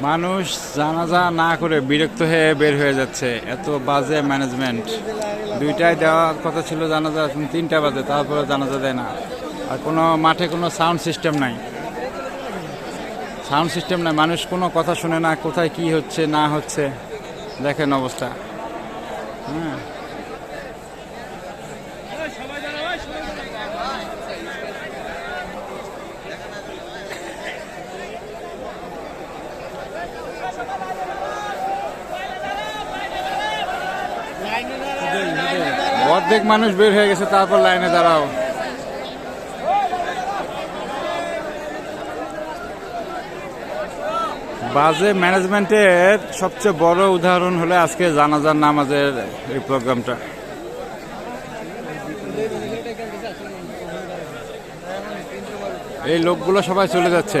মানুষ জানাজা না করে বিরক্ত হয়ে বের হয়ে যাচ্ছে। এত বাজে ম্যানেজমেন্ট দুইটায় দেওয়ার কথা ছিল জানাজা, এখন তিনটা বাজে তারপরে জানাজা দেয় না। আর কোনো মাঠে কোনো সাউন্ড সিস্টেম নাই। সাউন্ড সিস্টেম নাই, মানুষ কোনো কথা শুনে না কোথায় কি হচ্ছে, না হচ্ছে। দেখেন অবস্থা। হ্যাঁ। অর্ধেক মানুষ বের হয়ে গেছে, তারপর লাইনে দাঁড়াও। বাজে ম্যানেজমেন্টের সবচেয়ে বড় উদাহরণ হলো আজকে জানাজার নামাজের এই প্রোগ্রামটা। এই লোকগুলো সবাই চলে যাচ্ছে।